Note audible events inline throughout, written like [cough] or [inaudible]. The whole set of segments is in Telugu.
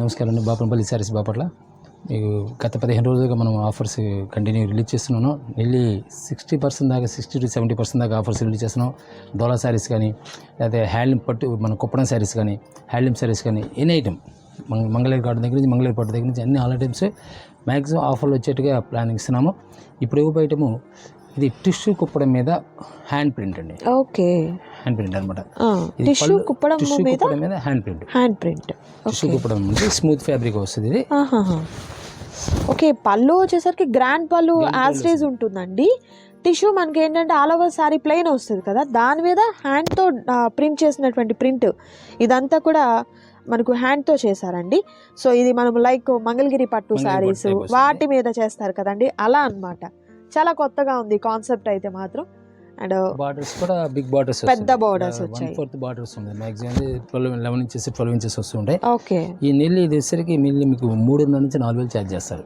నమస్కారం అండి. బాపనపల్లి సారీస్ బాపట్ల. మీకు గత పదిహేను రోజులుగా మనం ఆఫర్స్ కంటిన్యూ రిలీజ్ చేస్తున్నాను. వెళ్ళి సిక్స్టీ పర్సెంట్ దాకా సిక్స్టీ టు సెవెంటీ పర్సెంట్ దాకా ఆఫర్స్ రిలీజ్ చేస్తున్నాం. డోలా శారీస్ కానీ లేకపోతే హ్యాండ్లూమ్ పట్టు మన కుప్పడం శారీస్ కానీ హ్యాండ్లూమ్ శారీస్ కానీ ఎనీ ఐటమ్ మంగ మంగళగిరి గార్డెన్ దగ్గర నుంచి మంగళగిరి పట్టు దగ్గర నుంచి అన్ని ఆల్ ఐటమ్స్ మ్యాక్సిమం ఆఫర్లు వచ్చేట్టుగా ప్లానింగ్ ఇస్తున్నాము. ఇప్పుడు ఇవ్వ ఐటము ఇది టిష్యూ కుప్పడం మీద హ్యాండ్ ప్రింట్ అండి. ఓకే హ్యాండ్ ప్రింట్ అనమాట టిష్యూ కుప్పడం మీద hand print hand print tissue kuppadam అంటే స్మూత్ ఫ్యాబ్రిక్ వస్తుంది ఇది. ఓకే పళ్ళు వచ్చేసరికి గ్రాండ్ పళ్ళు యాస్టేజ్ ఉంటుందండి. టిష్యూ మనకి ఏంటంటే ఆల్ ఓవర్ సారీ ప్లెయిన్ వస్తుంది కదా. దాని మీద హ్యాండ్తో ప్రింట్ చేసినటువంటి ప్రింట్ ఇదంతా కూడా మనకు హ్యాండ్తో చేశారండి. సో ఇది మనం లైక్ మంగళగిరి పట్టు వస్తుంది. వాటి మీద చేస్తారు కదండి. అలా అన్నమాట. చాలా కొత్తగా ఉంది కాన్సెప్ట్ అయితే మాత్రం. అండ్ బార్డర్స్ కూడా బిగ్ బార్డర్స్ పెద్ద borders వచ్చాయి. ఫోర్త్ బార్డర్స్ ఉంది maximum twelve eleven inches twelve inches వస్తుంటాయి. ఓకే ఈ నీళ్ళు ఇది వచ్చేసరికి మిల్లి మీకు మూడున్నర నుంచి నాలుగు వేలు ఛార్జ్ చేస్తారు.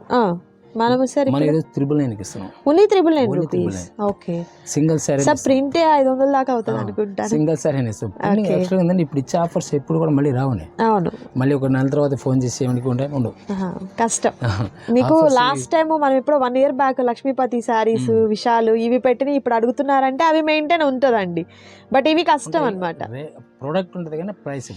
మనం సరే మనం ఈరోజు త్రిబుల్ నైన్కి ఇస్తున్నాం. Only triple nine rupees. Okay. Single sari sir ప్రింటే ఐదు వందల దాకా అవుతుంది అనుకుంటాను. సింగిల్ అని ఇస్తాం. ఎక్స్ట్రా ఉందండి. ఇప్పుడు ఇచ్చే ఆఫర్స్ ఎప్పుడు కూడా మళ్ళీ రావని. అవును. మళ్ళీ ఒక నెల తర్వాత ఫోన్ చేసి ఏమనుకుంటే ఉండవు. కష్టం. మీకు లాస్ట్ టైం మనం ఇప్పుడు one year back Lakshmipati saris Vishal ఇవి పెట్టిన ఇప్పుడు అడుగుతున్నారంటే అవి మెయింటైన్ ఉంటుందండి. బట్ ఇవి కష్టం అన్నమాట. ప్రోడక్ట్ ఉంటుంది కానీ ప్రైస్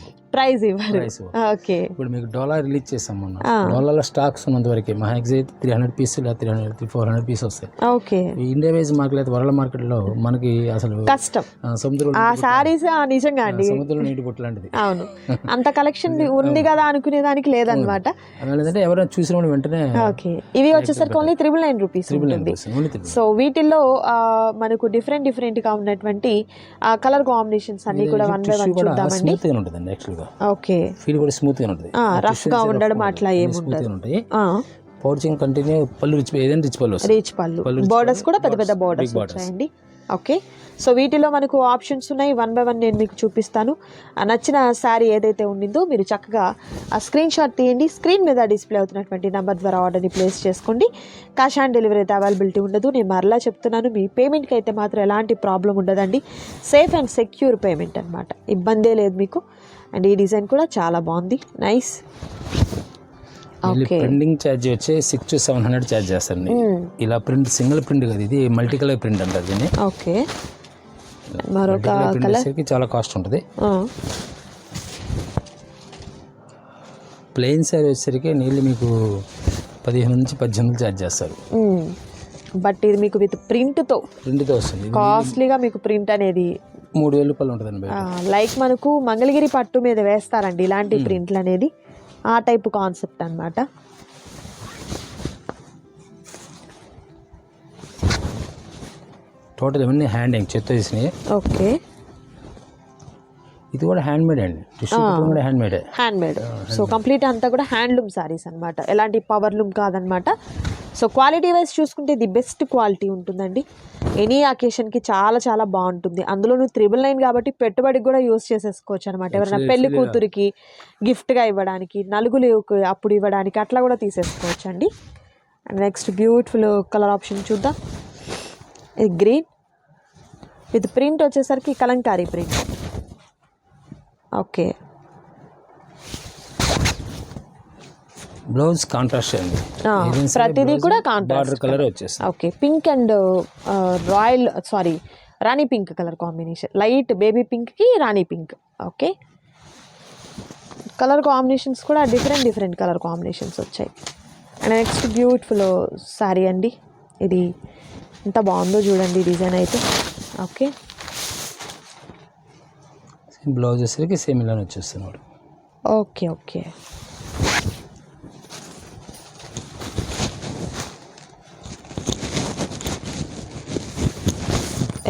ఇవ్వరు. Price okay. ఇప్పుడు మీకు డోలా రిలీజ్ చేస్తాం మొన్న. ఆ. డోలాలో స్టాక్స్ ఉన్నంత వరకు మా ఎగ్జైట్ త్రీ హండ్రెడ్ పీస్ లేదా three hundred three four hundred pieces వస్తాయి. ఓకే. ఇండియా వైజ్ మార్కెట్ లేదా వరల్డ్ మార్కెట్లో మనకి అసలు కష్టం. ఆ, సముద్రంలో ఆ శారీస్ నిజంగా అండి. సముద్రంలో నీటి బొట్టు లాంటిది. అవును. అంత కలెక్షన్ [laughs] ఉంది కదా అనుకునే దానికి లేదనమాట ఏంటంటే ఎవరైనా చూసిన వెంటనే ఓకే. ఇవి వచ్చేసరికి only triple nine rupees so వీటిల్లో మనకు డిఫరెంట్ డిఫరెంట్గా ఉన్నటువంటి కలర్ కాంబినేషన్స్ అన్ని కూడా వన్ బై వన్ చూద్దామండి. గా ఓకే. ఫీల్ కూడా స్మూత్గా ఉంటుంది రఫ్గా ఉండడం అట్లా ఏముండదు. ఉంటాయి. పౌచింగ్ కంటిన్యూ పళ్ళు రిచ్ ఏదైనా రిచ్ పళ్ళు రీచ్ పళ్ళు. బోర్డర్స్ కూడా పెద్ద పెద్ద బోర్డర్స్. వచ్చాయండి. ఓకే సో వీటిలో మనకు ఆప్షన్స్ ఉన్నాయి. వన్ బై వన్ నేను మీకు చూపిస్తాను. ఆ నచ్చిన శారీ ఏదైతే ఉండిందో మీరు చక్కగా ఆ స్క్రీన్ షాట్ తీయండి. స్క్రీన్ మీద డిస్ప్లే అవుతున్నటువంటి నెంబర్ ద్వారా ఆర్డర్ని ప్లేస్ చేసుకోండి. క్యాష్ ఆన్ డెలివరీ అయితే అవైలబిలిటీ ఉండదు. నేను మరలా చెప్తున్నాను. మీ పేమెంట్కి అయితే మాత్రం ఎలాంటి ప్రాబ్లం ఉండదండి. సేఫ్ అండ్ సెక్యూర్ పేమెంట్ అనమాట ఇబ్బందే లేదు మీకు. అండ్ ఈ డిజైన్ కూడా చాలా బాగుంది. Nice okay. ప్రింటింగ్ ఛార్జ్ వచ్చి six to seven hundred charge చేస్తారండి ఇలా ప్రింట్ సింగిల్ ప్రింట్ కదా ఇది మల్టీ కలర్ ప్రింట్ అంటారు దీన్ని. ఓకే. మరొక కలర్ చాలా కాస్ట్ ఉంటుంది. ప్లెయిన్ శారీ వచ్చేసరికి నీళ్ళు మీకు పదిహేను నుంచి పద్దెనిమిది ఛార్జ్ చేస్తారు. బట్ ఇది మీకు విత్ ప్రింట్తో ప్రింట్తో వస్తుంది. కాస్ట్లీగా మీకు ప్రింట్ అనేది మూడు వేల రూపాయలు ఉంటుందండి బయట. లైక్ మనకు మంగళగిరి పట్టు మీద వేస్తారండి ఇలాంటి ప్రింట్లు అనేది. ఆ టైప్ కాన్సెప్ట్ అన్నమాట. టోటల్ ఇవన్నీ హ్యాండింగ్ చెత్త ఓకే. ఇది కూడా హ్యాండ్ మేడ్ అండి టిష్యూ కూడా హ్యాండ్ మేడే హ్యాండ్ మేడ్ సో కంప్లీట్ అంతా కూడా హ్యాండ్లూమ్ సారీస్ అన్నమాట. ఎలాంటి పవర్ లూమ్ కాదనమాట సో క్వాలిటీ వైజ్ చూసుకుంటే ది బెస్ట్ క్వాలిటీ ఉంటుందండి. ఎనీ అకేషన్కి చాలా చాలా బాగుంటుంది. అందులోనూ త్రిబుల్ నైన్ కాబట్టి పెట్టుబడికి కూడా యూస్ చేసేసుకోవచ్చు అనమాట ఎవరైనా పెళ్ళి కూతురికి గిఫ్ట్గా ఇవ్వడానికి నలుగులు అప్పుడు ఇవ్వడానికి అట్లా కూడా తీసేసుకోవచ్చు అండి and next beautiful colour option చూద్దాం. ఇది గ్రీన్ విత్ ప్రింట్ వచ్చేసరికి kalamkari print okay blouse contrast అండి. ప్రతిదీ కూడా కాంట్రాస్ట్ బార్డర్ కలర్ వచ్చేస్తుంది. Okay pink and royal sorry rani pink colour combination light baby పింక్కి rani pink okay. Colour combinations కూడా డిఫరెంట్ డిఫరెంట్ కలర్ కాంబినేషన్స్ వచ్చాయి. అండ్ నెక్స్ట్ బ్యూటిఫుల్ శారీ అండి. ఇది ఎంత బాగుందో చూడండి డిజైన్ అయితే. ఓకే. బ్లౌజ్ వచ్చేసరికి సేమ్ ఇలానే వచ్చేస్తున్నాడు okay okay.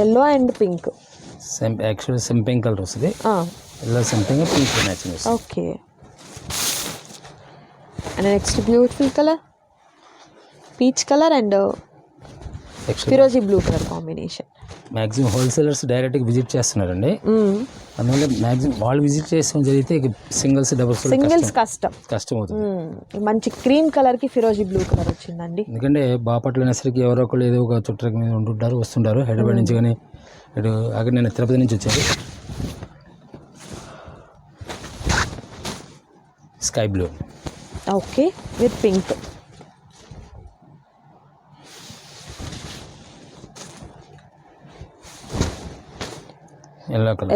Yellow and pink same actual simping colour వస్తుంది. ఇలా సింపింగ్ పింక్ మ్యాచింగ్ వస్తుంది. Okay and next beautiful colour peach colour and ఫిరోజీ blue colour combination maximum wholesalers డైరెక్ట్గా విజిట్ చేస్తున్నారండి. అందువల్ల మ్యాక్సిమం వాళ్ళు విజిట్ చేసిన జరిగితే సింగిల్స్ డబుల్స్ సింగిల్స్ కష్టం. కష్టం. అవుతుంది. మంచి క్రీమ్ కలర్కి ఫిరోజీ బ్లూ కలర్ వచ్చిందండి. ఎందుకంటే బాపట్ల అనేసరికి ఎవరో ఒకళ్ళు ఏదో ఒక చుట్టరికి మీద ఉంటుంటారు వస్తుంటారు. హైదరాబాద్ నుంచి కానీ ఇటు అక్కడ నేను తిరుపతి నుంచి వచ్చాను. Sky blue. Okay with pink.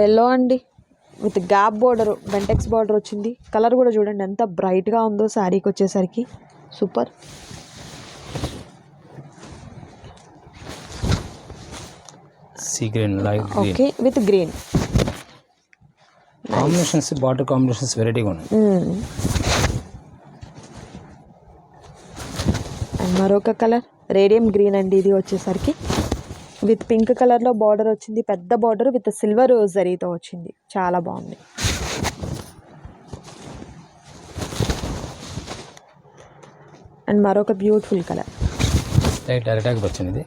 Yellow అండి. With gap border Bentex border వచ్చింది. కలర్ కూడా చూడండి ఎంత బ్రైట్గా ఉందో శారీకి వచ్చేసరికి. Super sea green light okay with green combinations border combinations వెరైటీగా ఉన్నాయి. అండ్ మరొక కలర్ రేడియం గ్రీన్ అండి ఇది వచ్చేసరికి. విత్ పింక్ కలర్లో బార్డర్ వచ్చింది. పెద్ద బార్డర్ విత్ సిల్వర్ జరీతో వచ్చింది. చాలా బాగుంది. అండ్ మరొక బ్యూటిఫుల్ కలర్. అరటాక్ వచ్చింది.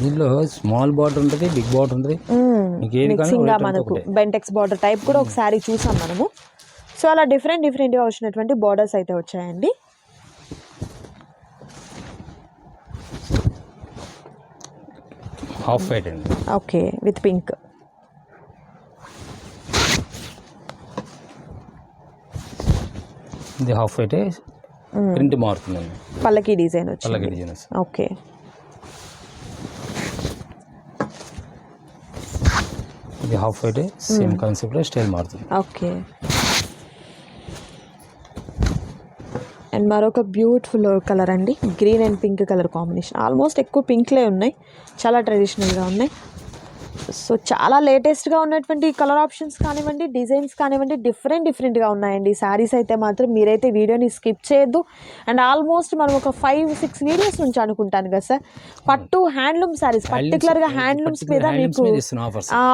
దీనిలో స్మాల్ బార్డర్ ఉంటుంది బిగ్ బార్డర్ ఉంటుంది. మిక్సింగ్గా మనకు. బెంటెక్స్ బార్డర్ టైప్ కూడా ఒకసారి చూసాం మనము. సో అలా డిఫరెంట్ డిఫరెంట్గా వచ్చినటువంటి బార్డర్స్ అయితే వచ్చాయండి. హాఫ్ వైట్ అండి ఓకే విత్ పింక్ ఇది హాఫ్ వైట్ ప్రింట్ మారుతుందండి పల్లకి డిజైన్ అలాగే వచ్చింది డిజైన్స్ ఓకే ఇది half white same concept style మారుతుంది. ఓకే అండ్ మరొక బ్యూటిఫుల్ కలర్ అండి. Green and pink colour combination. Almost ఎక్కువ పింక్లే ఉన్నాయి. చాలా ట్రెడిషనల్గా ఉన్నాయి. సో చాలా లేటెస్ట్గా ఉన్నటువంటి కలర్ ఆప్షన్స్ కానివ్వండి డిజైన్స్ కానివ్వండి డిఫరెంట్ డిఫరెంట్గా ఉన్నాయండి. శారీస్ అయితే మాత్రం మీరైతే వీడియోని స్కిప్ చేయొద్దు. అండ్ ఆల్మోస్ట్ మనం ఒక ఫైవ్ సిక్స్ వీడియోస్ నుంచి అనుకుంటాను కదా సార్. పట్టు హ్యాండ్లూమ్ శారీస్ పర్టికులర్గా హ్యాండ్లూమ్స్ మీద మీకు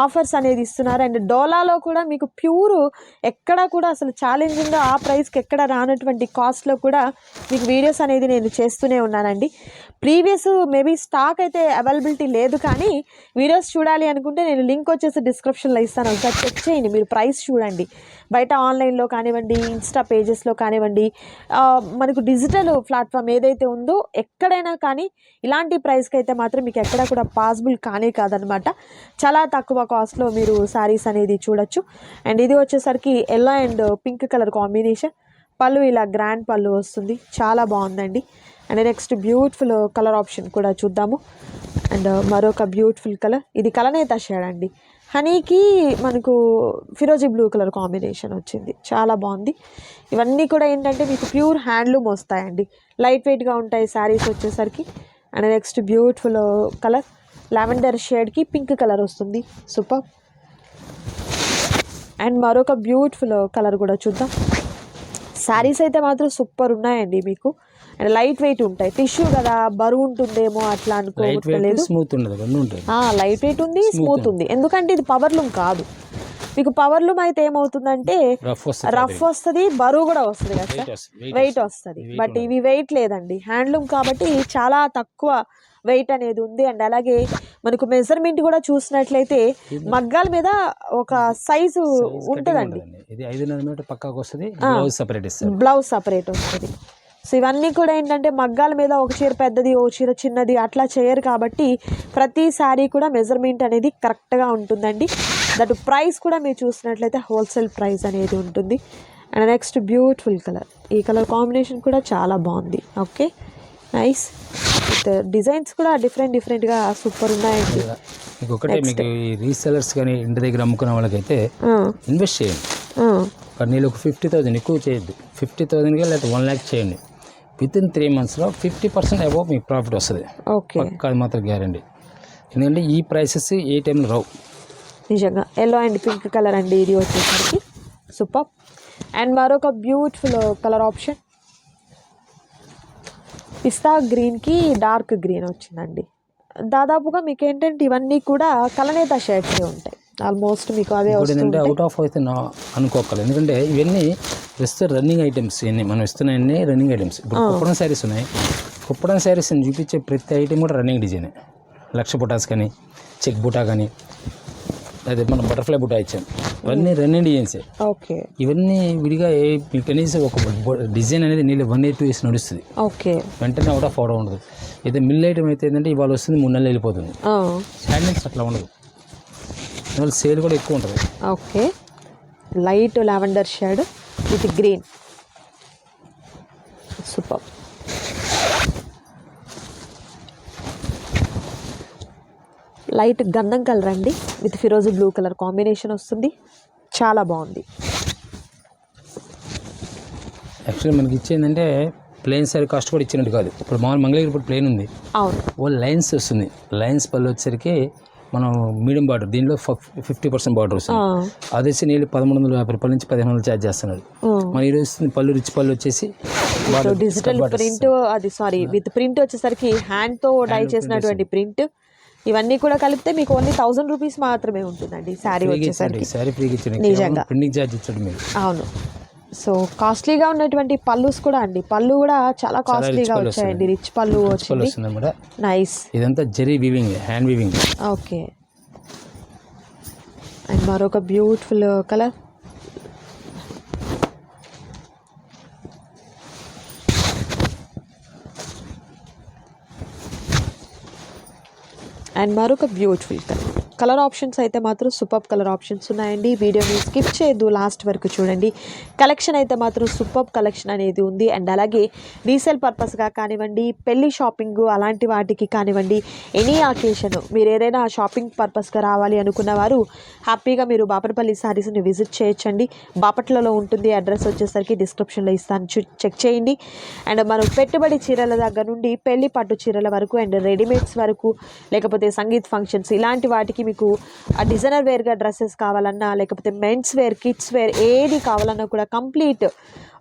ఆఫర్స్ అనేది ఇస్తున్నారు. అండ్ డోలాలో కూడా మీకు ప్యూర్ ఎక్కడ కూడా అసలు ఛాలెంజింగ్గా ఆ ప్రైస్కి ఎక్కడ రానటువంటి కాస్ట్లో కూడా మీకు వీడియోస్ అనేది నేను చేస్తూనే ఉన్నానండి. ప్రీవియస్ మేబీ స్టాక్ అయితే అవైలబిలిటీ లేదు కానీ వీడియోస్ చూడాలి అనుకుంటే నేను లింక్ వచ్చేసి డిస్క్రిప్షన్లో ఇస్తాను. ఒకసారి చెక్ చేయండి మీరు ప్రైస్ చూడండి. బయట ఆన్లైన్లో కానివ్వండి ఇన్స్టా పేజెస్లో కానివ్వండి మనకు డిజిటల్ ప్లాట్ఫామ్ ఏదైతే ఉందో ఎక్కడైనా కానీ ఇలాంటి ప్రైస్కి అయితే మాత్రం మీకు ఎక్కడ కూడా పాసిబుల్ కానే కాదనమాట. చాలా తక్కువ కాస్ట్లో మీరు శారీస్ అనేది చూడొచ్చు. అండ్ ఇది వచ్చేసరికి yellow and pink colour combination. Pallu ఇలా గ్రాండ్ పళ్ళు వస్తుంది. చాలా బాగుందండి. And next beautiful colour option కూడా చూద్దాము. అండ్ మరొక బ్యూటిఫుల్ కలర్. ఇది కలనేత షేడ్ అండి. హనీకి మనకు ఫిరోజీ బ్లూ కలర్ కాంబినేషన్ వచ్చింది. చాలా బాగుంది. ఇవన్నీ కూడా ఏంటంటే మీకు ప్యూర్ హ్యాండ్లూమ్ వస్తాయండి. లైట్ వెయిట్గా ఉంటాయి శారీస్ వచ్చేసరికి. And next beautiful colour. Lavender షేడ్కి pink colour వస్తుంది. సూపర్. అండ్ మరొక బ్యూటిఫుల్ కలర్ కూడా చూద్దాం. శారీస్ అయితే మాత్రం సూపర్ ఉన్నాయండి మీకు. అండ్ లైట్ వెయిట్ ఉంటాయి. టిష్యూ కదా బరువు ఉంటుందేమో అట్లా అనుకోవట్లేదు. స్మూత్ ఉండదు లైట్ వెయిట్ ఉంది స్మూత్ ఉంది. ఎందుకంటే ఇది పవర్ లూమ్ కాదు. మీకు పవర్ లూమ్ అయితే ఏమవుతుందంటే రఫ్ వస్తుంది బరువు కూడా వస్తుంది కదా వెయిట్ వస్తుంది బట్ ఇవి వెయిట్ లేదండి. హ్యాండ్లూమ్ కాబట్టి చాలా తక్కువ వెయిట్ అనేది ఉంది. అండ్ అలాగే మనకు మెజర్మెంట్ కూడా చూసినట్లయితే మగ్గాల మీద ఒక సైజు ఉంటుందండి. ఇది ఐదున్నర మీటర్ పక్కాకు వస్తుంది. బ్లౌజ్ సపరేట్ బ్లౌజ్ సపరేట్ వస్తుంది. సో ఇవన్నీ కూడా ఏంటంటే మగ్గాల మీద ఒక చీర పెద్దది ఒక చీర చిన్నది అట్లా చేయరు కాబట్టి ప్రతి శారీ కూడా మెజర్మెంట్ అనేది కరెక్ట్గా ఉంటుందండి. దట్ ప్రైస్ కూడా మీరు చూసినట్లయితే హోల్సేల్ ప్రైస్ అనేది ఉంటుంది. అండ్ నెక్స్ట్ బ్యూటిఫుల్ కలర్ ఈ కలర్ కాంబినేషన్ కూడా చాలా బాగుంది. ఓకే నైస్ విత్ డిజైన్స్ కూడా డిఫరెంట్ డిఫరెంట్గా సూపర్ ఉన్నాయండి. మీకు ఒకటే మీకు ఈ రీసెలర్స్ కానీ ఇంటి దగ్గర అమ్ముకునే వాళ్ళకైతే ఇన్వెస్ట్ చేయండి. కానీ నేను ఒక ఫిఫ్టీ థౌసండ్ ఎక్కువ చేయొద్దు. ఫిఫ్టీ థౌసండ్కి లేకపోతే వన్ ల్యాక్ చేయండి. విత్ ఇన్ త్రీ మంత్స్లో ఫిఫ్టీ పర్సెంట్ అబౌవ్ మీకు ప్రాఫిట్ వస్తుంది. ఓకే అది మాత్రం గ్యారంటీ ఎందుకంటే ఈ ప్రైసెస్ ఏ టైంలో రావు. నిజంగా ఎల్లో అండ్ పింక్ కలర్ అండి ఇది వచ్చేసరికి. సూపర్ అండ్ మరొక బ్యూటిఫుల్ కలర్ ఆప్షన్ పిస్తా గ్రీన్కి డార్క్ గ్రీన్ వచ్చిందండి. దాదాపుగా మీకు ఏంటంటే ఇవన్నీ కూడా కలనేత షేడ్స్ ఉంటాయి. ఆల్మోస్ట్ మీకు అవే వస్తుంటాయి అవుట్ ఆఫ్ అయితే అనుకోకలేదు. ఎందుకంటే ఇవన్నీ ప్రస్తుతం రన్నింగ్ ఐటమ్స్ ఇవన్నీ మనం ఇస్తున్నాయన్నీ రన్నింగ్ ఐటమ్స్ ఇప్పుడు కుప్పడం శారీస్ ఉన్నాయి. కుప్పడం శారీస్ చూపించే ప్రతి ఐటమ్ కూడా రన్నింగ్ డిజైన్ లక్ష బుటాస్ కానీ చెక్ బుటా కానీ అదే మనం బటర్ఫ్లై బుటా ఇచ్చాం. ఇవన్నీ రన్నింగ్ డిజైన్సే ఓకే. ఇవన్నీ విడిగా ఏ కనీసం ఒక డిజైన్ అనేది నీళ్ళు వన్ ఎయిట్ టూ ఇయర్స్ నడుస్తుంది. ఓకే. వెంటనే అవుట్ ఆఫ్ అవడం ఉండదు. అయితే మిల్ ఐటమ్ అయితే ఏంటంటే ఇవాళ వస్తుంది మూడు నెలలు వెళ్ళిపోతుంది. హ్యాండ్లింగ్స్ అట్లా ఉండదు. సేల్ కూడా ఎక్కువ ఉంటుంది. Okay. Light lavender shade with green. Super. Light గంధం కలర్ అండి. విత్ ఫిరోజీ బ్లూ కలర్ కాంబినేషన్ వస్తుంది. చాలా బాగుంది. యాక్చువల్లీ మనకి ఇచ్చేందంటే ప్లెయిన్ సారీ కాస్ట్ కూడా ఇచ్చినట్టు కాదు. ఇప్పుడు మామూలు మంగళగిరి ఇప్పుడు ప్లెయిన్ ఉంది. అవును. ఓ లైన్స్ వస్తుంది. లైన్స్ పళ్ళు వచ్చేసరికి మనం మీడియం బార్డర్ దీనిలో ఫిఫ్టీ పర్సెంట్ బార్డర్ వస్తుంది. అది వచ్చి నీళ్ళు పదమూడు వందల యాభై రూపాయల నుంచి పదిహేను వందలు ఛార్జ్ చేస్తున్నారు. మన ఈరోజు వస్తుంది పళ్ళు రిచ్ పళ్ళు వచ్చేసి డిజిటల్. ప్రింట్ అది సారీ విత్ ప్రింట్ వచ్చేసరికి హ్యాండ్తో డై చేసినటువంటి ప్రింట్ ఇవన్నీ కూడా కలిపితే మీకు ఓన్లీ థౌసండ్ రూపీస్ మాత్రమే ఉంటుందండి. శారీ వచ్చేసరికి. నిజంగా. ప్రింటింగ్ ఛార్జ్ ఇచ్చాడు మీరు. అవును. సో కాస్ట్లీగా ఉన్నటువంటి పళ్ళుస్ కూడా అండి. పళ్ళు కూడా చాలా కాస్ట్లీగా వచ్చాయండి. రిచ్ పళ్ళు వచ్చింది. నైస్ ఇదంతా zari weaving hand weaving. Okay. And మరొక బ్యూటిఫుల్ కలర్. అండ్ మరొక బ్యూటిఫుల్ కలర్. కలర్ ఆప్షన్స్ అయితే మాత్రం సూపర్ కలర్ ఆప్షన్స్ ఉన్నాయండి. వీడియోని స్కిప్ చేయొద్దు లాస్ట్ వరకు చూడండి. కలెక్షన్ అయితే మాత్రం సూపర్ కలెక్షన్ అనేది ఉంది. అండ్ అలాగే రీసేల్ పర్పస్గా కానివ్వండి పెళ్ళి షాపింగ్ అలాంటి వాటికి కానివ్వండి ఎనీ అకేషన్ మీరు ఏదైనా షాపింగ్ పర్పస్గా రావాలి అనుకున్న వారు హ్యాపీగా మీరు బాపనపల్లి సారీస్ని విజిట్ చేయొచ్చండి. బాపట్లలో ఉంటుంది. అడ్రస్ వచ్చేసరికి డిస్క్రిప్షన్లో ఇస్తాను. చెక్ చేయండి. అండ్ మనం పెట్టుబడి చీరల దగ్గర నుండి పెళ్ళి పట్టు చీరల వరకు అండ్ రెడీమేడ్స్ వరకు లేకపోతే సంగీత్ ఫంక్షన్స్ ఇలాంటి వాటికి మీకు ఆ డిజైనర్ వేర్గా డ్రెస్సెస్ కావాలన్నా లేకపోతే మెన్స్ వేర్ కిడ్స్ వేర్ ఏది కావాలన్నా కూడా కంప్లీట్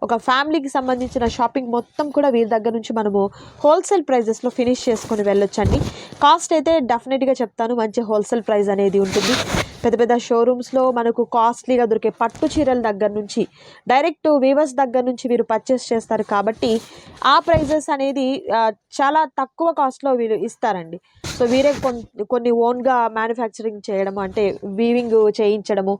ఒక ఫ్యామిలీకి సంబంధించిన షాపింగ్ మొత్తం కూడా వీరి దగ్గర నుంచి మనము హోల్సేల్ ప్రైజెస్లో ఫినిష్ చేసుకొని వెళ్ళొచ్చండి. కాస్ట్ అయితే డెఫినెట్గా చెప్తాను. మంచి హోల్సేల్ ప్రైస్ అనేది ఉంటుంది. పెద్ద పెద్ద షోరూమ్స్లో మనకు కాస్ట్లీగా దొరికే పట్టు చీరల దగ్గర నుంచి డైరెక్ట్ వీవర్స్ దగ్గర నుంచి వీరు పర్చేస్ చేస్తారు కాబట్టి ఆ ప్రైజెస్ అనేది చాలా తక్కువ కాస్ట్లో వీరు ఇస్తారండి. సో వీరే కొన్ని కొన్ని ఓన్గా మ్యానుఫ్యాక్చరింగ్ చేయడము అంటే వీవింగ్ చేయించడము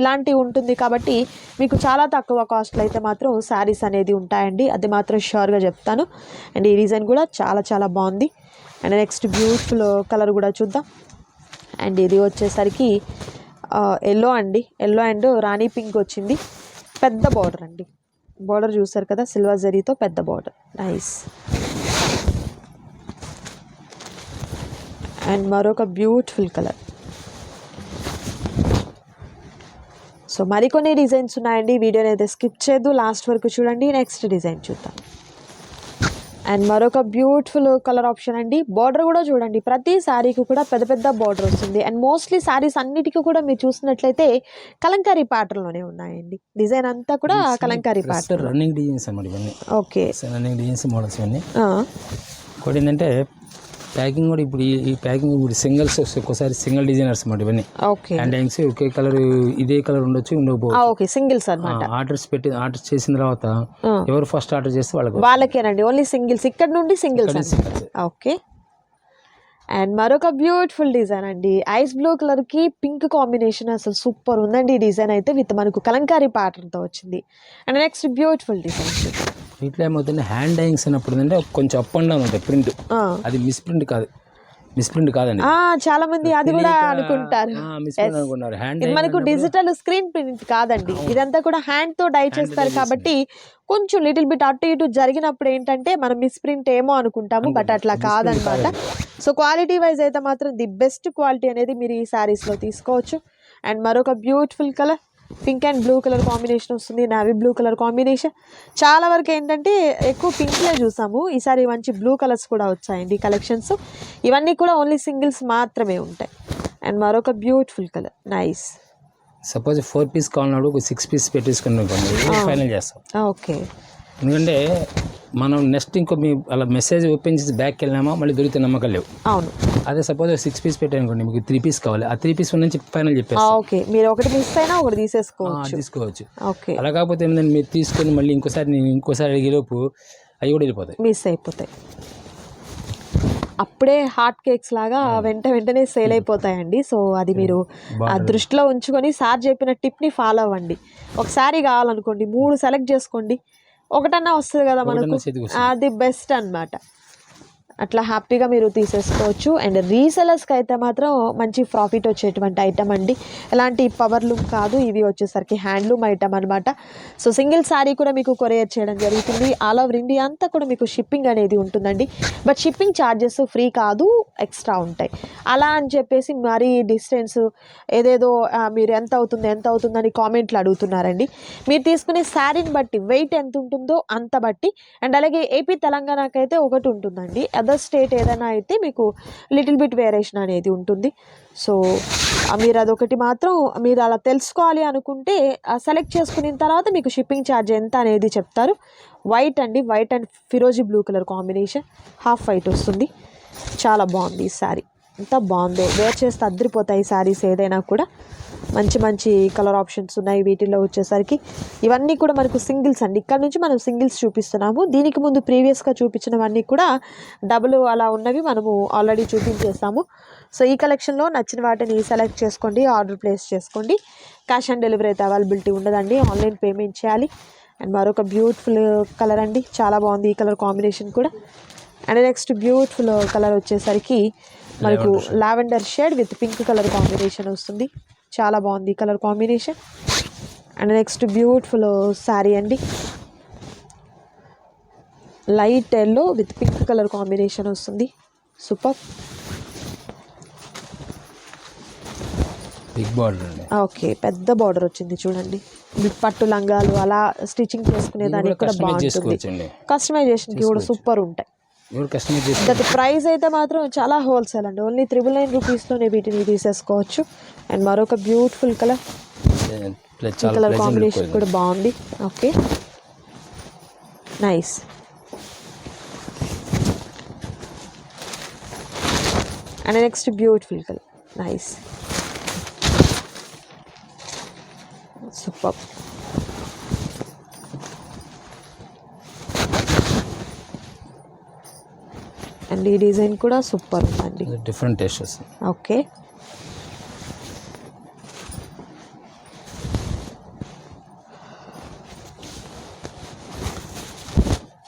ఇలాంటివి ఉంటుంది కాబట్టి మీకు చాలా తక్కువ కాస్ట్లో అయితే మాత్రం శారీస్ అనేది ఉంటాయండి. అది మాత్రం షూర్గా చెప్తాను. అండ్ ఈ డిజైన్ కూడా చాలా చాలా బాగుంది. అండ్ నెక్స్ట్ బ్యూటిఫుల్ కలర్ కూడా చూద్దాం. అండ్ ఇది వచ్చేసరికి ఎల్లో అండి. ఎల్లో అండ్ రాణి పింక్ వచ్చింది. పెద్ద బార్డర్ అండి. బార్డర్ చూసారు కదా సిల్వర్ జరీతో పెద్ద బార్డర్ నైస్ అండ్ మరొక బ్యూటిఫుల్ కలర్ సో మరికొన్ని డిజైన్స్ ఉన్నాయండి. వీడియోని అయితే స్కిప్ చేయొద్దు. లాస్ట్ వరకు చూడండి. నెక్స్ట్ డిజైన్ చూద్దాం. అండ్ మరొక బ్యూటిఫుల్ కలర్ ఆప్షన్ అండి. బార్డర్ కూడా చూడండి. ప్రతి శారీకి కూడా పెద్ద పెద్ద బార్డర్ వస్తుంది. అండ్ మోస్ట్లీ శారీస్ అన్నిటికీ కూడా మీరు చూసినట్లయితే కలంకారీ ప్యాటర్న్లోనే ఉన్నాయండి. డిజైన్ అంతా కూడా కలంకారీ ప్యాటర్న్ రన్నింగ్ డిజైన్స్ అన్నమాట ఇవన్నీ. ఓకే రన్నింగ్ డిజైన్స్ మోడల్స్ ఇవన్నీ. ఇంకోటి ఏంటంటే ప్యాకింగ్ కూడా ఇప్పుడు ఈ- ప్యాకింగ్ ఇప్పుడు సింగిల్స్ ఒక్కోసారి సింగిల్ డిజైనర్స్ అన్నమాట ఇవన్నీ. ఓకే. హ్యాండ్ హ్యాంగ్స్ ఒకే కలర్ ఇదే కలర్ ఉండొచ్చు ఉండకపోవచ్చు. ఓకే సింగిల్స్ అనమాట ఆర్డర్స్ పెట్టి ఆర్డర్స్ చేసిన తర్వాత ఎవరు ఫస్ట్ ఆర్డర్ చేస్తే వాళ్ళకి వాళ్ళకేనండి ఓన్లీ సింగిల్స్. ఇక్కడ నుండి సింగిల్స్. ఓకే. అండ్ మరొక బ్యూటిఫుల్ డిజైన్ అండి. ఐస్ బ్లూ కలర్కి పింక్ కాంబినేషన్ అసలు సూపర్ ఉందండి ఈ డిజైన్ అయితే విత్ మనకు కలంకారీ pattern తో వచ్చింది. అండ్ నెక్స్ట్ బ్యూటిఫుల్ డిజైన్ ఇట్లా ఏమవుతుంది? హ్యాండ్ హ్యాంగ్స్ అన్నప్పుడు అంటే కొంచెం అప్ అండ్ డౌన్ ఉంటాయి ప్రింట్. అది మిస్ ప్రింట్ కాదు. మిస్ ప్రింట్ కాదండి. చాలా మంది అది కూడా అనుకుంటారు. అనుకున్నారు హ్యాండ్ మనకు డిజిటల్ స్క్రీన్ ప్రింట్ కాదండి. ఇదంతా కూడా హ్యాండ్తో డై చేస్తారు కాబట్టి కొంచెం లిటిల్ బిట్ అటు ఇటు జరిగినప్పుడు ఏంటంటే మనం మిస్ ప్రింట్ ఏమో అనుకుంటాము బట్ అట్లా కాదనమాట. సో క్వాలిటీ వైజ్ అయితే మాత్రం ది బెస్ట్ క్వాలిటీ అనేది మీరు ఈ sarees లో తీసుకోవచ్చు. అండ్ మరొక beautiful colour pink and blue colour combination వస్తుంది నావీ బ్లూ కలర్ కాంబినేషన్. చాలా వరకు ఏంటంటే ఎక్కువ పింక్లే చూసాము. ఈసారి మంచి బ్లూ కలర్స్ కూడా వచ్చాయండి కలెక్షన్స్ ఇవన్నీ కూడా ఓన్లీ సింగిల్స్ మాత్రమే ఉంటాయి. అండ్ మరొక beautiful colour nice suppose four piece కావాలన్నాడు ఒక సిక్స్ పీస్ పెట్టేసుకుని ఫైనల్ చేస్తాం. ఓకే. ఎందుకంటే మనం నెక్స్ట్ ఇంకో మీ అలా మెసేజ్ ఓపెన్ చేసి బ్యాక్ వెళ్ళినామా మళ్ళీ దొరికితే నమ్మకం లేవు. అవును. అదే సపోజ్ సిక్స్ పీస్ పెట్టానుకోండి మీకు త్రీ పీస్ కావాలి. ఆ త్రీ పీస్ నుంచి ఫైనల్ చెప్పేసి ఓకే మీరు ఒకటి మిస్ అయినా ఒకటి తీసేసుకోవచ్చు. తీసుకోవచ్చు. ఓకే అలా కాకపోతే ఏంటంటే మీరు తీసుకొని మళ్ళీ ఇంకోసారి నేను ఇంకోసారి అడిగేలోపు అవి కూడా వెళ్ళిపోతాయి. మిస్ అయిపోతాయి. అప్పుడే హాట్ కేక్స్ లాగా వెంట వెంటనే సేల్ అయిపోతాయండి. సో అది మీరు ఆ దృష్టిలో ఉంచుకొని సార్ చెప్పిన టిప్ని ఫాలో అవ్వండి. ఒక శారీ కావాలనుకోండి మూడు సెలెక్ట్ చేసుకోండి. ఒకటన్నా వస్తుంది కదా మనకు. అది బెస్ట్ అన్నమాట అట్లా హ్యాపీగా మీరు తీసేసుకోవచ్చు. అండ్ రీసెలర్స్కి అయితే మాత్రం మంచి ప్రాఫిట్ వచ్చేటువంటి ఐటమ్ అండి. ఎలాంటి పవర్లూమ్ కాదు. ఇవి వచ్చేసరికి హ్యాండ్లూమ్ ఐటమ్ అనమాట సో సింగిల్ శారీ కూడా మీకు కొరియర్ చేయడం జరుగుతుంది. ఆల్ ఓవర్ ఇండియా అంతా కూడా మీకు షిప్పింగ్ అనేది ఉంటుందండి. బట్ షిప్పింగ్ ఛార్జెస్ ఫ్రీ కాదు ఎక్స్ట్రా ఉంటాయి. అలా అని చెప్పేసి మరీ డిస్టెన్స్ ఏదేదో మీరు ఎంత అవుతుంది ఎంత అవుతుందని కామెంట్లు అడుగుతున్నారండి. మీరు తీసుకునే శారీని బట్టి వెయిట్ ఎంత ఉంటుందో అంత బట్టి. అండ్ అలాగే ఏపీ తెలంగాణకైతే ఒకటి ఉంటుందండి. అదర్ స్టేట్ ఏదైనా అయితే మీకు లిటిల్ బిట్ వేరియేషన్ అనేది ఉంటుంది. సో మీరు అదొకటి మాత్రం మీరు అలా తెలుసుకోవాలి అనుకుంటే సెలెక్ట్ చేసుకున్న తర్వాత మీకు షిప్పింగ్ ఛార్జ్ ఎంత అనేది చెప్తారు. వైట్ అండి white and ఫిరోజీ blue colour combination half white వస్తుంది. చాలా బాగుంది ఈ శారీ ఎంత బాగుందో వేర్ చేస్తే అద్దరిపోతాయి శారీస్ ఏదైనా కూడా. మంచి మంచి కలర్ ఆప్షన్స్ ఉన్నాయి వీటిల్లో వచ్చేసరికి. ఇవన్నీ కూడా మనకు సింగిల్స్ అండి. ఇక్కడ నుంచి మనం సింగిల్స్ చూపిస్తున్నాము. దీనికి ముందు ప్రీవియస్గా చూపించినవన్నీ కూడా డబుల్ అలా ఉన్నవి మనము ఆల్రెడీ చూపించేసాము. సో ఈ కలెక్షన్లో నచ్చిన వాటిని సెలెక్ట్ చేసుకోండి ఆర్డర్ ప్లేస్ చేసుకోండి. క్యాష్ ఆన్ డెలివరీ అయితే అవైలబిలిటీ ఉండదండి. ఆన్లైన్ పేమెంట్ చేయాలి. అండ్ మరొక బ్యూటిఫుల్ కలర్ అండి. చాలా బాగుంది ఈ కలర్ కాంబినేషన్ కూడా. అండ్ నెక్స్ట్ బ్యూటిఫుల్ కలర్ వచ్చేసరికి మనకు lavender shade with pink colour combination వస్తుంది. చాలా బాగుంది colour combination. And next beautiful sari అండి. Light yellow with pink colour combination వస్తుంది. సూపర్. బిగ్ బార్డర్ ఓకే పెద్ద బార్డర్ వచ్చింది చూడండి. పట్టు లంగాలు అలా స్టిచ్చింగ్ చేసుకునే దానికి కూడా బాగుంటుంది. కస్టమైజేషన్కి కూడా సూపర్ ఉంటాయి. గత ప్రైస్ అయితే మాత్రం చాలా హోల్సేల్ అండి. ఓన్లీ త్రిబుల్ నైన్ రూపీస్లోనే వీటిని తీసేసుకోవచ్చు. అండ్ మరొక బ్యూటిఫుల్ కలర్ కలర్ కాంబినేషన్ కూడా బాగుంది. Okay nice and next beautiful colour nice super and ఈ డిజైన్ కూడా సూపర్ ఉందండి. Different taste okay.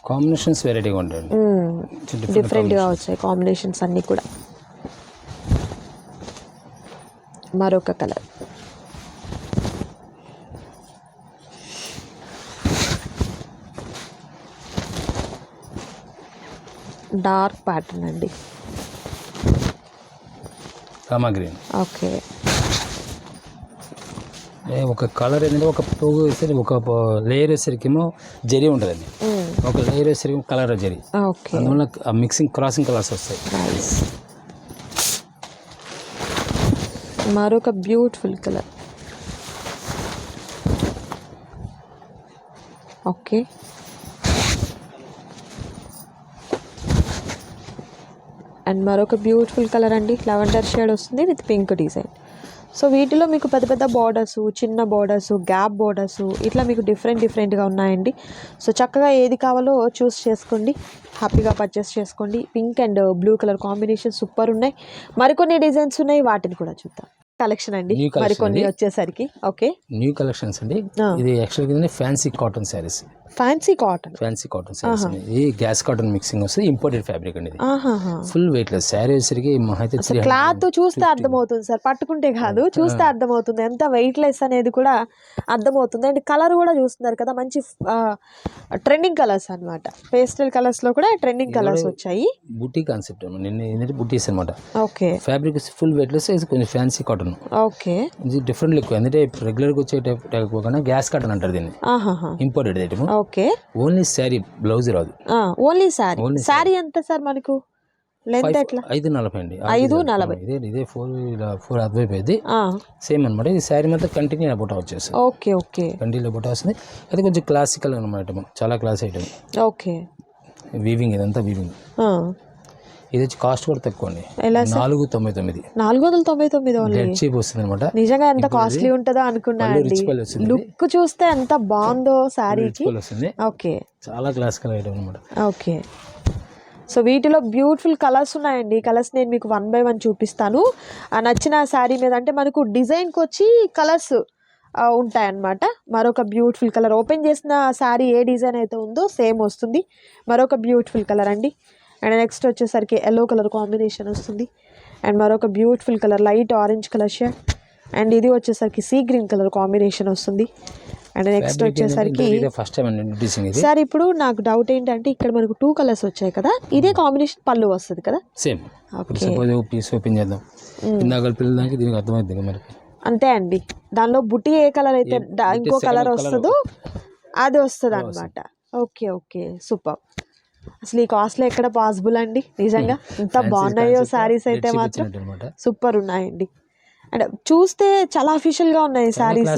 కాంబినేషన్స్ వెరైటీగా different డిఫరెంట్గా వచ్చాయి కాంబినేషన్స్ అన్నీ కూడా. మరొక కలర్ డార్క్ ప్యాటర్న్ అండి. రామా గ్రీన్ ఓకే ఒక కలర్ ఏంటంటే ఒక పువ్వు వేసరికి ఒక లేయర్ వేసరికేమో జరి ఉంటుందండి. ఒక లేయర్ వేసరికి కలర్ జరి. ఓకే. అందువల్ల మిక్సింగ్ క్రాసింగ్ కలర్స్ వస్తాయి. మరొక బ్యూటిఫుల్ కలర్. ఓకే. అండ్ మరొక బ్యూటిఫుల్ కలర్ అండి లెవెండర్ షేడ్ వస్తుంది విత్ పింక్ డిజైన్. సో వీటిలో మీకు పెద్ద పెద్ద బార్డర్స్ చిన్న బార్డర్స్ గ్యాప్ బార్డర్స్ ఇట్లా మీకు డిఫరెంట్ డిఫరెంట్గా ఉన్నాయండి. సో చక్కగా ఏది కావాలో చూస్ చేసుకోండి హ్యాపీగా పర్చేస్ చేసుకోండి. Pink and blue colour combination super ఉన్నాయి. మరికొన్ని డిజైన్స్ ఉన్నాయి వాటిని కూడా చూద్దాం. కలెక్షన్ అండి మరికొన్ని. వచ్చేసరికి ఓకే? న్యూ కలెక్షన్స్ అండి. ఇది యాక్చువల్గా fancy cotton saris fancy cotton fancy cotton ఇది గ్యాస్ కాటన్ మిక్సింగ్ వస్తుంది ఇంపోర్టెడ్ ఫ్యాబ్రిక్ అండి ఫుల్ వెయిట్ లేదు శారీ వచ్చేసరికి మహా అయితే త్రీ క్లాత్ చూస్తే అర్థమవుతుంది సార్. పట్టుకుంటే కాదు చూస్తే అర్థమవుతుంది. ఎంత వెయిట్ లెస్ అనేది కూడా అర్థమవుతుంది. అండ్ కలర్ కూడా చూస్తున్నారు కదా మంచి ట్రెండింగ్ కలర్స్ అన్నమాట. పేస్టల్ కలర్స్లో కూడా ట్రెండింగ్ కలర్స్ వచ్చాయి. బుట్టి కాన్సెప్ట్ ఏంటంటే బుట్టీస్ అనమాట okay. Fabric full weight less కొంచెం ఫ్యాన్సీ కాటన్ ఓకే. ఇది డిఫరెంట్ లుక్ ఎందుకంటే రెగ్యులర్గా వచ్చే టైప్ కాకుండా గ్యాస్ కాటన్ అంటారు దీన్ని. Imported item okay. Only sari blouse రాదు. ఓన్లీ శారీ. శారీ. ఎంత సార్ మనకు? లెంత్ ఎట్లా? ఐదు నలభై అండి. ఐదు నలభై. ఇదే ఇదే ఫోర్ ఫోర్ ఆ, సేమ్ అనమాట ఇది శారీ మొత్తం కంటిన్యూ బుట్ట వచ్చేస్తుంది. Okay okay. కంటిన్యూ బుట్ట వస్తుంది. అది కొంచెం క్లాసికల్ అనమాట చాలా క్లాస్ ఐటమ్ ఓకే. వీవింగ్ ఇదంతా వీవింగ్ ఆ, ఇది వచ్చి కాస్ట్ కూడా తక్కువ అండి నాలుగు తొంభై తొమ్మిది. నాలుగు వందల తొంభై తొమ్మిది డెడ్ చీప్ వస్తుంది అనమాట నిజంగా ఎంత కాస్ట్లీ ఉంటుందో అనుకున్నా లుక్ చూస్తే ఎంత బాగుందో శారీకి వస్తుంది. ఓకే. చాలా క్లాసికల్ ఐటమ్ అనమాట ఓకే. సో వీటిలో బ్యూటిఫుల్ కలర్స్ ఉన్నాయండి. కలర్స్ నేను మీకు వన్ బై వన్ చూపిస్తాను. ఆ నచ్చిన శారీ మీద అంటే మనకు డిజైన్కి వచ్చి కలర్స్ ఉంటాయన్నమాట. మరొక బ్యూటిఫుల్ కలర్ ఓపెన్ చేసిన శారీ ఏ డిజైన్ అయితే ఉందో సేమ్ వస్తుంది. మరొక బ్యూటిఫుల్ కలర్ అండి. అండ్ నెక్స్ట్ వచ్చేసరికి ఎల్లో కలర్ కాంబినేషన్ వస్తుంది. అండ్ మరొక beautiful colour light orange colour shade and ఇది వచ్చేసరికి సీ గ్రీన్ కలర్ కాంబినేషన్ వస్తుంది. అండ్ నెక్స్ట్ వచ్చేసరికి ఫస్ట్ టైం సార్ ఇప్పుడు నాకు డౌట్ ఏంటంటే ఇక్కడ మనకు టూ కలర్స్ వచ్చాయి కదా. ఇదే కాంబినేషన్ పళ్ళు వస్తుంది కదా. సేమ్ సపోజ్ పీస్ ఓపెన్ చేద్దాం. ఇందాక పిల్లలకి దీనికి మరి అంతే అండి. దానిలో బుట్టి ఏ కలర్ అయితే ఇంకో కలర్ వస్తుందో అది వస్తుంది. అనమాట ఓకే ఓకే సూపర్ అసలు ఈ కాస్ట్లో ఎక్కడ పాసిబుల్ అండి? నిజంగా ఇంత బాగున్నాయో శారీస్ అయితే మాత్రం సూపర్ ఉన్నాయండి. అండ్ చూస్తే చాలా అఫీషియల్గా ఉన్నాయి శారీస్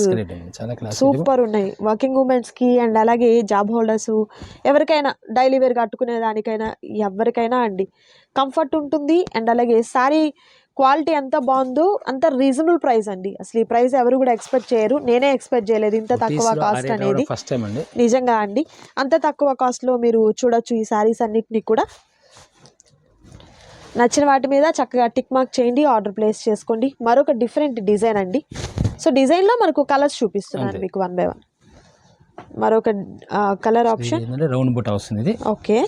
సూపర్ ఉన్నాయి. వర్కింగ్ ఉమెన్స్కి అండ్ అలాగే జాబ్ హోల్డర్స్ ఎవరికైనా డైలీ వేర్ కట్టుకునే దానికైనా ఎవరికైనా అండి. కంఫర్ట్ ఉంటుంది అండ్ అలాగే శారీ క్వాలిటీ ఎంత బాగుందో అంత రీజనబుల్ ప్రైస్ అండి. అసలు ఈ ప్రైస్ ఎవరు కూడా ఎక్స్పెక్ట్ చేయరు. నేనే ఎక్స్పెక్ట్ చేయలేదు. ఇంత తక్కువ కాస్ట్ అనేది ఫస్ట్ టైం అండి. నిజంగా అండి. అంత తక్కువ కాస్ట్లో మీరు చూడొచ్చు ఈ శారీస్ అన్నిటిని కూడా. నచ్చిన వాటి మీద చక్కగా టిక్ మార్క్ చేయండి ఆర్డర్ ప్లేస్ చేసుకోండి. మరొక డిఫరెంట్ డిజైన్ అండి. సో డిజైన్లో మనకు కలర్స్ చూపిస్తున్నాను మీకు వన్ బై వన్ మరొక కలర్ ఆప్షన్ రౌండ్ బుట్ట వస్తుంది ఇది. ఓకే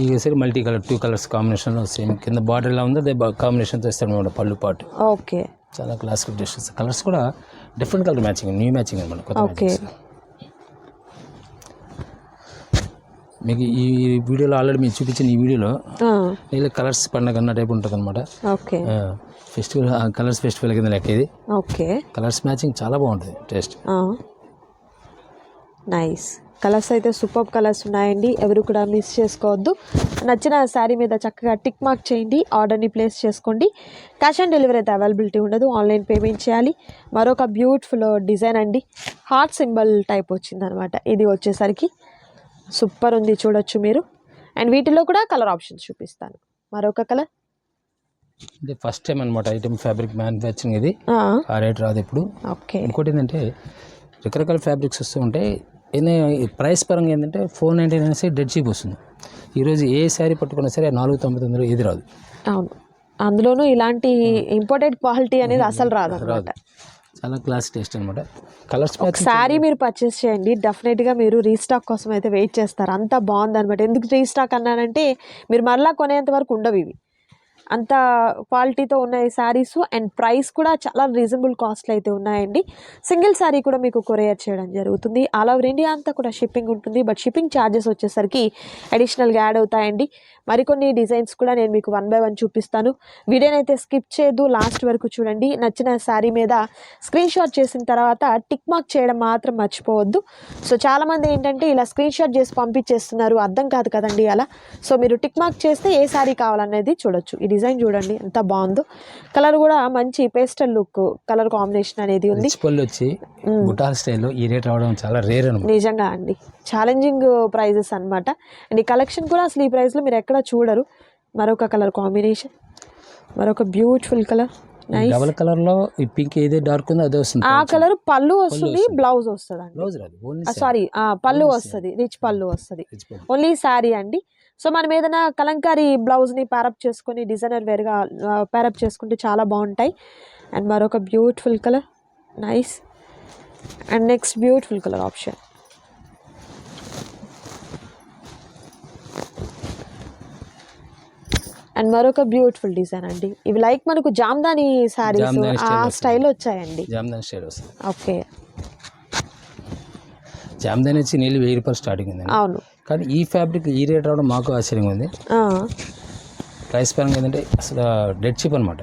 ఈ సరి మల్టీ కలర్ టూ కలర్స్ కాంబినేషన్లో సేమ్ కింద బార్డర్ ఎలా ఉందో అదే కాంబినేషన్తో ఇస్తాను అనమాట పళ్ళు పాటు. ఓకే. చాలా క్లాసిక్ డ్రెస్సెస్ కలర్స్ కూడా different colour matching new matching అనమాట కొత్త matchings. మీకు ఈ వీడియోలో ఆల్రెడీ మీకు చూపించిన ఈ వీడియోలో ఇలా కలర్స్ పండగ అన్న టైప్ ఉంటుంది అనమాట ఓకే. ఫెస్టివల్ కలర్స్ ఫెస్టివల్ కింద లెక్క ఇది. ఓకే. కలర్స్ మ్యాచింగ్ చాలా బాగుంటుంది టేస్ట్ నైస్ కలర్స్ అయితే సూపర్ కలర్స్ ఉన్నాయండి. ఎవరు కూడా మిస్ చేసుకోవద్దు. నచ్చిన శారీ మీద చక్కగా టిక్ మార్క్ చేయండి. ఆర్డర్ని ప్లేస్ చేసుకోండి. క్యాష్ ఆన్ డెలివరీ అయితే అవైలబిలిటీ ఉండదు. ఆన్లైన్ పేమెంట్ చేయాలి. మరొక బ్యూటిఫుల్ డిజైన్ అండి. హార్ట్ సింబల్ టైప్ వచ్చిందనమాట. ఇది వచ్చేసరికి సూపర్ ఉంది చూడొచ్చు మీరు. అండ్ వీటిలో కూడా కలర్ ఆప్షన్స్ చూపిస్తాను. మరొక కలర్ ఇది ఫస్ట్ టైం అనమాట ఐటమ్ ఫ్యాబ్రిక్ మ్యానుఫ్యాక్చరింగ్ ఇది. ఆ. రేట్ రాదు ఇప్పుడు. ఓకే ఇంకోటి ఏంటంటే రకరకాల ఫ్యాబ్రిక్స్ వస్తూ ఉంటాయి. ప్రైస్ పరంగా ఏంటంటే four ninety nine say dead cheap వస్తుంది. ఈరోజు ఏ శారీ పట్టుకున్నా సరే నాలుగు తొంభై తొమ్మిది ఏది రాదు. అవును. అందులోనూ ఇలాంటి ఇంపోర్టెడ్ క్వాలిటీ అనేది అసలు రాదు. అనమాట చాలా క్లాస్ టేస్ట్ అనమాట కలర్స్ శారీ మీరు పర్చేస్ చేయండి డెఫినెట్గా మీరు రీస్టాక్ కోసం అయితే వెయిట్ చేస్తారు. అంత బాగుంది అనమాట ఎందుకు రీస్టాక్ అన్నానంటే మీరు మరలా కొనేంత వరకు ఉండవు ఇవి. అంత క్వాలిటీతో ఉన్నాయి శారీస్ అండ్ ప్రైస్ కూడా చాలా రీజనబుల్ కాస్ట్లో అయితే ఉన్నాయండి. సింగిల్ శారీ కూడా మీకు కొరియర్ చేయడం జరుగుతుంది. ఆల్ ఓవర్ ఇండియా అంతా కూడా షిప్పింగ్ ఉంటుంది. బట్ షిప్పింగ్ ఛార్జెస్ వచ్చేసరికి అడిషనల్గా యాడ్ అవుతాయండి. మరికొన్ని డిజైన్స్ కూడా నేను మీకు వన్ బై వన్ చూపిస్తాను. వీడియోనైతే స్కిప్ చేయదు లాస్ట్ వరకు చూడండి. నచ్చిన శారీ మీద స్క్రీన్ షాట్ చేసిన తర్వాత టిక్ మార్క్ చేయడం మాత్రం మర్చిపోవద్దు. సో చాలామంది ఏంటంటే ఇలా స్క్రీన్ షాట్ చేసి పంపించేస్తున్నారు. అర్థం కాదు కదండి అలా. సో మీరు టిక్ మార్క్ చేస్తే ఏ శారీ కావాలనేది చూడొచ్చు. ఈ డిజైన్ చూడండి ఎంత బాగుందో. కలర్ కూడా మంచి పేస్టల్ లుక్ కలర్ కాంబినేషన్ అనేది ఉంది. పళ్ళు వచ్చి బుటాల్ స్టైల్లో ఈ రేట్ రావడం చాలా రేర్ అనమాట. నిజంగా అండి. ఛాలెంజింగ్ ప్రైజెస్ అన్నమాట. అండ్ ఈ కలెక్షన్ కూడా అసలు ఈ ప్రైస్లో మీరు ఎక్కడ చూడరు. మరొక కలర్ కాంబినేషన్ మరొక బ్యూటిఫుల్ కలర్. డబల్ కలర్లో ఈ పింక్ ఏదే డార్క్ ఉందో అదే వస్తుంది. ఆ కలర్ పళ్ళు వస్తుంది బ్లౌజ్ వస్తుంది అండి సారీ పళ్ళు వస్తుంది రిచ్ పళ్ళు. వస్తుంది. ఓన్లీ శారీ అండి. సో మనం ఏదైనా కలంకారీ బ్లౌజ్ని ప్యారప్ చేసుకొని డిజైనర్ వేర్గా ప్యారప్ చేసుకుంటే చాలా బాగుంటాయి. అండ్ మరొక beautiful colour nice and next beautiful colour option and మరొక బ్యూటిఫుల్ డిజైన్ అండి. ఇవి లైక్ మనకు జామ్దాని శారీస్ ఆ స్టైల్ వచ్చాయండి. జామ్దాని స్టైల్ వస్తుంది. ఓకే జామ్దాని వచ్చి నీళ్ళు వెయ్యి రూపాయలు స్టార్టింగ్ అవును. కానీ ఈ ఫ్యాబ్రిక్ ఈ రేట్ రావడం మాకు ఆశ్చర్యంగా ఉంది. ప్రైస్ పరంగా ఏంటంటే అసలు డెడ్ చీప్ అనమాట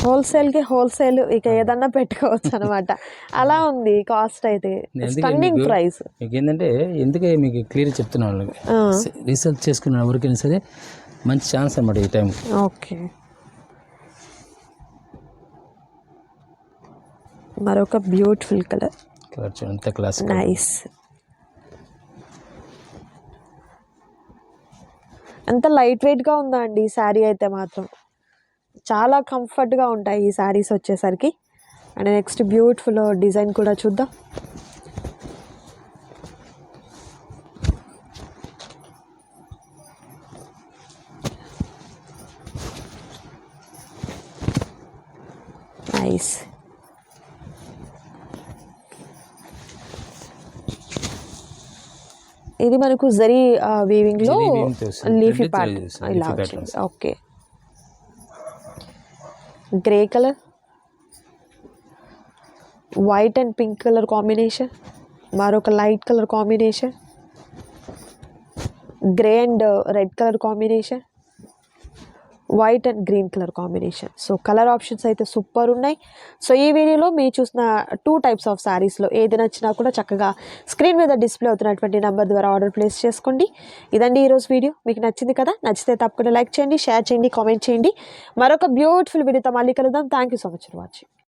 హోల్సేల్కి హోల్సేల్ ఇక ఏదన్నా పెట్టుకోవచ్చు అనమాట అలా ఉంది కాస్ట్ అయితే. స్టన్నింగ్ ప్రైస్ మీకు ఏంటంటే ఎందుకే మీకు క్లియర్ చెప్తున్నాను రీసెర్చ్ చేసుకున్న ఎవరికైనా సరే మంచి ఛాన్స్ అనమాట ఈ టైం ఓకే. మరొక బ్యూటిఫుల్ కలర్ కలర్ చూడండి క్లాస్ నైస్ ఎంత లైట్ వెయిట్గా ఉందా అండి ఈ శారీ అయితే మాత్రం? చాలా కంఫర్ట్గా ఉంటాయి ఈ శారీస్ వచ్చేసరికి. అండ్ నెక్స్ట్ బ్యూటిఫుల్ డిజైన్ కూడా చూద్దాం. నైస్ ఇది మనకు జరీ వీవింగ్లో. లీఫీ ప్యాటర్న్ ఇలా వచ్చింది. Okay grey colour white and pink colour combination మరొక light colour combination grey and red colour combination white and green colour combination so colour options అయితే సూపర్ ఉన్నాయి. సో ఈ వీడియోలో మీరు చూసిన టూ టైప్స్ ఆఫ్ శారీస్లో ఏది నచ్చినా కూడా చక్కగా స్క్రీన్ మీద డిస్ప్లే అవుతున్నటువంటి నెంబర్ ద్వారా ఆర్డర్ ప్లేస్ చేసుకోండి. ఇదండి ఈరోజు వీడియో. మీకు నచ్చింది కదా నచ్చితే తప్పకుండా లైక్ చేయండి షేర్ చేయండి కామెంట్ చేయండి. మరొక బ్యూటిఫుల్ వీడియోతో మళ్ళీ కలుద్దాం. Thank you so much for watching